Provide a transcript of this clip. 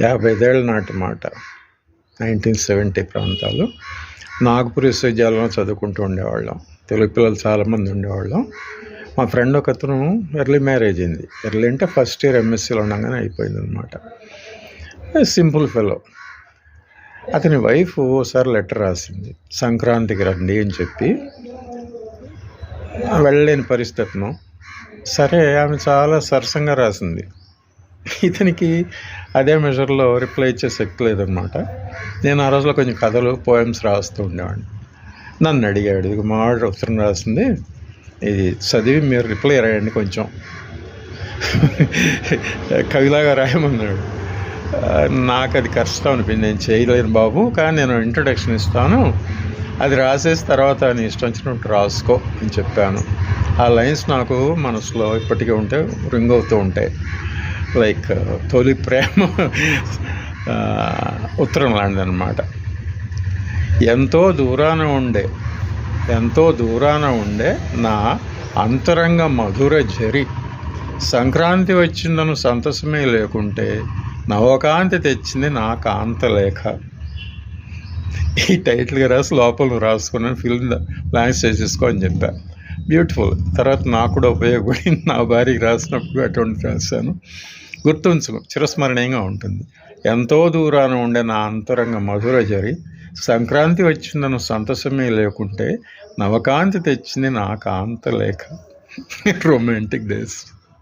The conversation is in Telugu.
యాభైదేళ్ళ నాటి మాట నైన్టీన్ సెవెంటీ ప్రాంతాలు. నాగపూర్ విశ్వవిద్యాలయంలో చదువుకుంటూ ఉండేవాళ్ళం. తెలుగు పిల్లలు చాలామంది ఉండేవాళ్ళం. మా ఫ్రెండ్ ఒక అతను ఎర్లీ మ్యారేజ్ అయింది. ఎర్లీ అంటే ఫస్ట్ ఇయర్ ఎంఎస్సీలో ఉండగానే అయిపోయింది అనమాట సింపుల్ ఫెలో. అతని వైఫ్ ఓసారి లెటర్ రాసింది. సంక్రాంతికి రండి అని చెప్పి. వెళ్ళలేని పరిస్థితిను సరే ఆమె చాలా సరసంగా రాసింది. ఇతనికి అదే మెజర్లో రిప్లై ఇచ్చే శక్తి లేదనమాట నేను ఆ రోజులో కొంచెం కథలు పోయమ్స్ రాస్తూ ఉండేవాడిని. నన్ను అడిగాడు ఇది మా ఆర్డర్ ఉత్తరం రాసింది ఇది చదివి మీరు రిప్లై రాయండి కొంచెం. కవిలాగా రాయమన్నాడు. నాకు అది కష్టం అనిపింది నేను చేయలేను బాబు కానీ నేను ఇంట్రొడక్షన్ ఇస్తాను. అది రాసేసి తర్వాత నీ ఇష్టం వచ్చినట్టు రాసుకో అని చెప్పాను. ఆ లైన్స్ నాకు మనసులో ఇప్పటికీ ఉంటే రింగ్ అవుతూ ఉంటాయి. లైక్ తొలి ప్రేమ ఉత్తరం ఉత్తరం లాంటిదన్నమాట. ఎంతో దూరాన ఉండే ఎంతో దూరాన ఉండే నా అంతరంగ మధుర జరి. సంక్రాంతి వచ్చిందను సంతసమే లేకుంటే నవకాంతి తెచ్చింది నా కాంతలేఖ. ఈ టైటిల్గా రాసి లోపల రాసుకున్నాను ఫిల్మ్ లాంచ్ చేసేసుకో అని చెప్పాను బ్యూటిఫుల్ తర్వాత నాకు కూడా ఉపయోగపడింది నా భార్యకి రాసినప్పుడు అటువంటి రాశాను. గుర్తుంచుకో చిరస్మరణీయంగా ఉంటుంది. ఎంతో దూరాన ఉండే నా అంతరంగ మధుర జరి సంక్రాంతి వచ్చిందను సంతసమే లేకుంటే నవకాంతి తెచ్చింది నా కాంత లేఖ రొమాంటిక్ డేస్